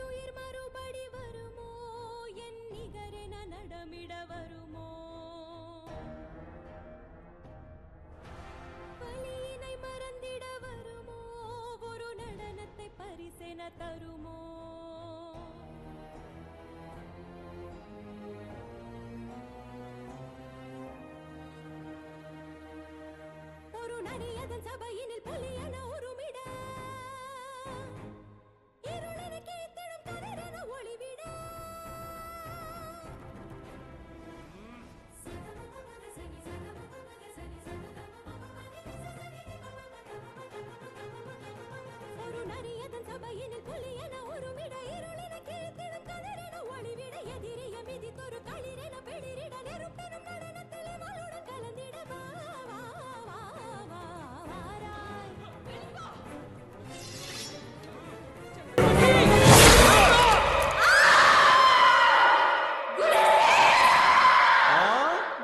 துயிர் மறுபடி வருமோ? என் நிகரென நடமிட வருமோ? வலியினை மறந்திட வருமோ? ஒரு நடனத்தை பரிசென தருமோ? ஒரு நடிகதன் சபை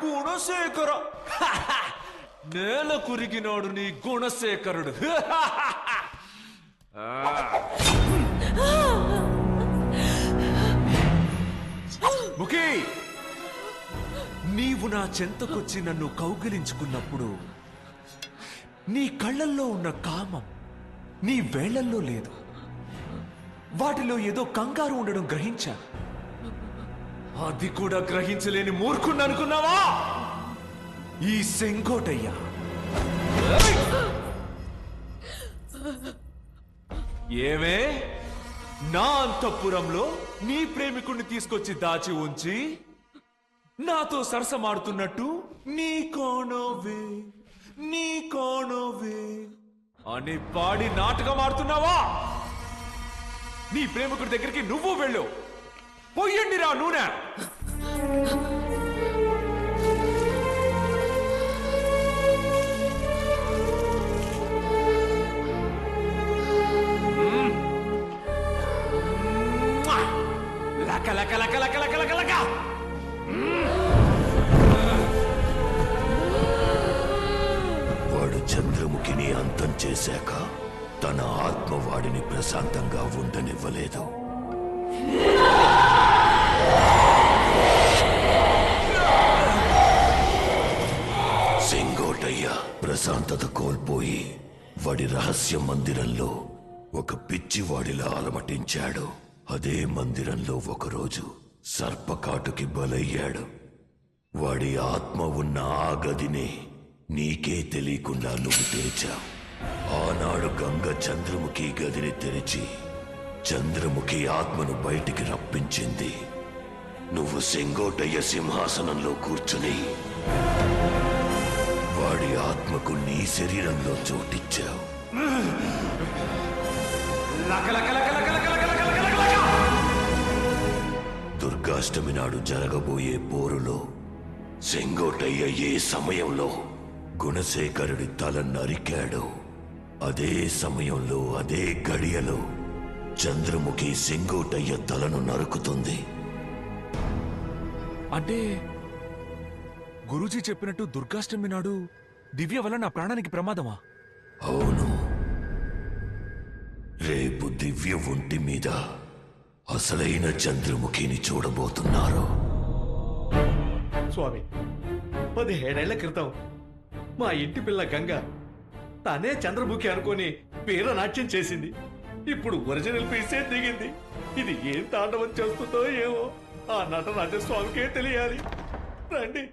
గుణశేఖర నేల కురిగినోడు నీ గుణశేఖరుడు ఓకే. నీవు నా చెంతకొచ్చి నన్ను కౌగిలించుకున్నప్పుడు నీ కళ్ళల్లో ఉన్న కామం నీ వేళ్ళల్లో లేదు. వాటిలో ఏదో కంగారు ఉండడం గ్రహించాను. అది కూడా గ్రహించలేని మూర్ఖుణ్ణి అనుకున్నావా? ఈ సెంకోటయ్యా ఏమే? నా అంతఃపురంలో నీ ప్రేమికుణ్ణి తీసుకొచ్చి దాచి ఉంచి నాతో సరసమాడుతున్నట్టు నీ కోణోవే నీ కోణోవే అని పాడి నాటకం ఆడుతున్నావా? నీ ప్రేమికుడి దగ్గరికి నువ్వు వెళ్ళు. పొయ్యండిరా నూనె. లక లక లక లక లక లక వాడు చంద్రముఖిని అంతం చేశాక తన ఆత్మ వాడిని ప్రశాంతంగా ఉండనివ్వలేదు. సింగోటయ్య ప్రశాంతత కోల్పోయి వాడి రహస్య మందిరంలో ఒక పిచ్చివాడిలా అలమటించాడు. అదే మందిరంలో ఒకరోజు సర్పకాటుకి బలయ్యాడు. వాడి ఆత్మ ఉన్న ఆ గదిని నీకే తెలియకుండా నువ్వు తెరిచావు. ఆనాడు గంగ చంద్రముఖి గదిని తెరిచి చంద్రముఖి ఆత్మను బయటికి రప్పించింది. నువ్వు సెంగోటయ్య సింహాసనంలో కూర్చుని వాడి ఆత్మకు నీ శరీరంలో చోటిచ్చావు. లక లక లక దుర్గాష్టమి నాడు జరగబోయే పోరులో సెంగోటయ్య ఏ సమయంలో గుణశేఖరుడి తల నరికాడు అదే సమయంలో అదే గడియలో చంద్రముఖి సెంగోటయ్య తలను నరుకుతుంది. అంటే గురూజీ చెప్పినట్టు దుర్గాష్టమి నాడు దివ్య వల్ల నా ప్రాణానికి ప్రమాదమా? అవును. రేపు దివ్య ఒంటి మీద అసలైన చంద్రముఖిని చూడబోతున్నారు? స్వామి పదిహేడేళ్ళ క్రితం మా ఇంటి పిల్ల గంగ తనే చంద్రముఖి అనుకొని వీరనాట్యం చేసింది. ఇప్పుడు ఒరిజినల్ పీసే దిగింది. ఇది ఏం తాండవం చేస్తుందో ఏమో ఆ నటరాజ తెలియాలి. రండి.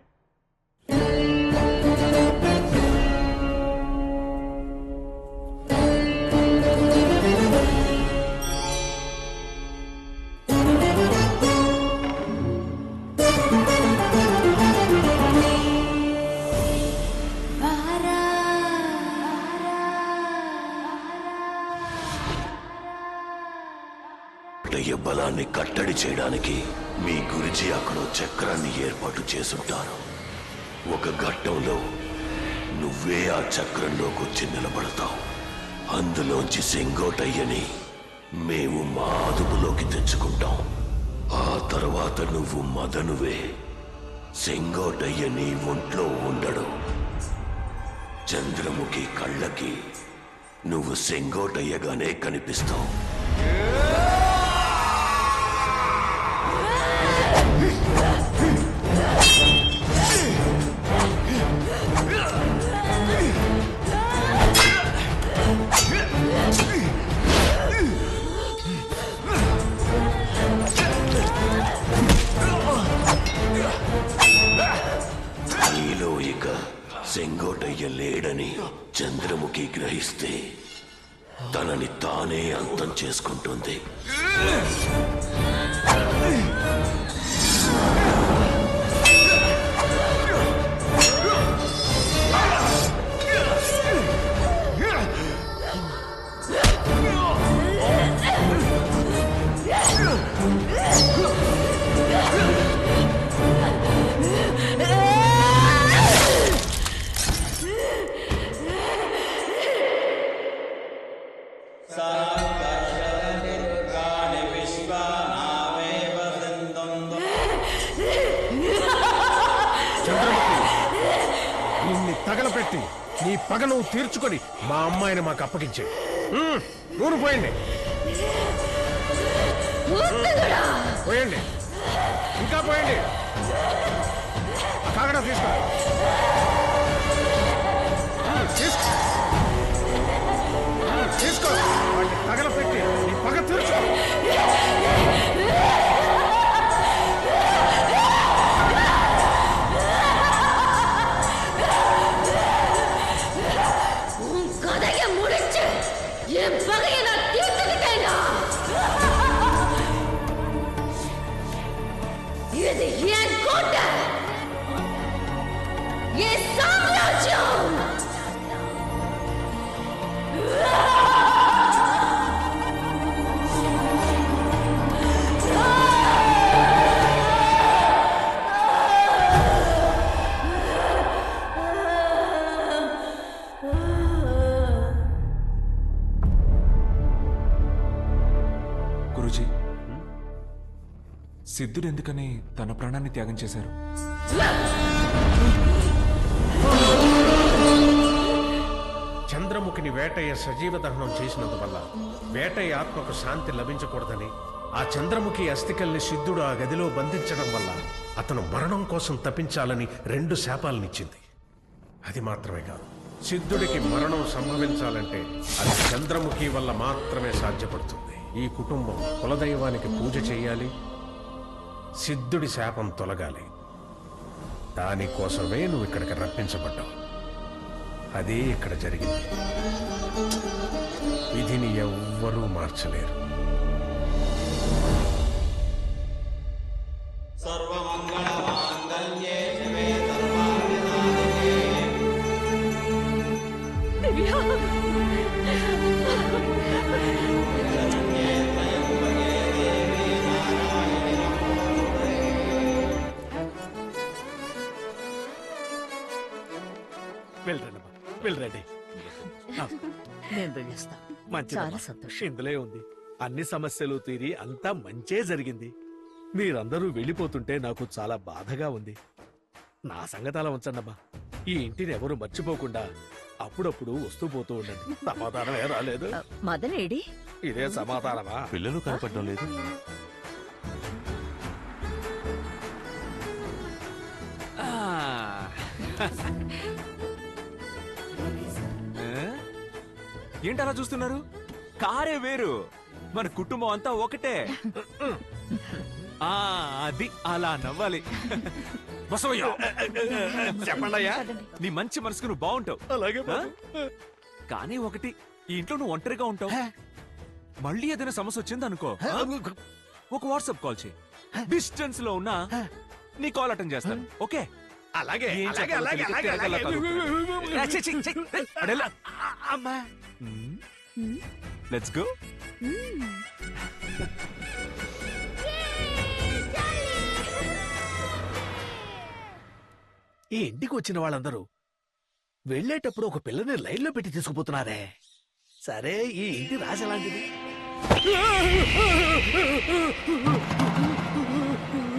దాన్ని కట్టడి చేయడానికి మీ గురుజీ అక్కడ చక్రాన్ని ఏర్పాటు చేసుంటారు. ఒక ఘట్టంలో నువ్వే ఆ చక్రంలోకి వచ్చి నిలబడతావు. అందులోంచి సెంగోటయ్యని మేము మా అదుపులోకి తెచ్చుకుంటాం. ఆ తర్వాత నువ్వు మదనువే. సెంగోటయ్యని ఒంట్లో ఉండడు. చంద్రముఖి కళ్ళకి నువ్వు సెంగోటయ్యగానే కనిపిస్తావు. సెంగోటయ్య లేడని చంద్రముఖి గ్రహిస్తే తనని తానే అంతం చేసుకుంటుంది. పగ నువ్వు తీర్చుకొని మా అమ్మాయిని మాకు అప్పగించే. నూనె పోయండి. పోయండి. ఇంకా పోయండి. కాగడా తీసుకో. తీసుకో. వాడిని తగలపెట్టి. గురుజీ. సిద్ధుడు ఎందుకని తన ప్రాణాన్ని త్యాగం చేశారు? చంద్రముఖిని వేటయ్య సజీవ దహనం చేసినందువల్ల వేటయ్య ఆత్మకు శాంతి లభించకూడదని ఆ చంద్రముఖి అస్థికల్ని సిద్ధుడు ఆ గదిలో బంధించడం వల్ల అతను మరణం కోసం తప్పించాలని రెండు శాపాలనిచ్చింది. అది మాత్రమే కాదు సిద్ధుడికి మరణం సంభవించాలంటే అది చంద్రముఖి వల్ల మాత్రమే సాధ్యపడుతుంది. ఈ కుటుంబం కులదైవానికి పూజ చేయాలి. సిద్ధుడి శాపం తొలగాలి. దానికోసమే నువ్వు ఇక్కడికి రప్పించబడ్డావు. అదే ఇక్కడ జరిగింది. విధిని ఎవ్వరూ మార్చలేరు. వెళ్ళరండి నేను వెళ్ళొస్తా. మంచిదమ్మా. చాలా సంతోషం. ఇందులో ఉంది. అన్ని సమస్యలు తీరి అంతా మంచే జరిగింది. మీరందరూ వెళ్ళిపోతుంటే నాకు చాలా బాధగా ఉంది. నా సంగతి అలా ఉంచండమ్మా. ఈ ఇంటిని ఎవరు మర్చిపోకుండా అప్పుడప్పుడు వస్తూ పోతూ ఉండండి. సమాధానమే రాలేదు. ఆ, మదన్ ఏడి? ఇదే సమాధానమా? పిల్లలు కనపడడం లేదు. ఏంటి అలా చూస్తున్నారు? కారే వేరు. మన కుటుంబం అంతా ఒకటే. ఆ అది అలా నవ్వాలి. బసవయ్య! నీ మంచి మనసుకు నువ్వు బాగుంటావు. అలాగే? కానీ ఒకటి ఈ ఇంట్లో నువ్వు ఒంటరిగా ఉంటావు. మళ్ళీ ఏదైనా సమస్య వచ్చింది అనుకో ఒక వాట్సాప్ కాల్ చేయి. డిస్టెన్స్లో ఉన్నా నీ కాల్ అటెండ్ చేస్తాను. ఓకే? అలాగే అలాగే అలాగే అలాగే అలాగే. అమ్మా లెట్స్ గో ఈ ఇంటికి వచ్చిన వాళ్ళందరూ వెళ్ళేటప్పుడు ఒక పిల్లని లైన్లో పెట్టి తీసుకుపోతున్నారే. సరే ఈ ఇంటి రాజ లాంటిది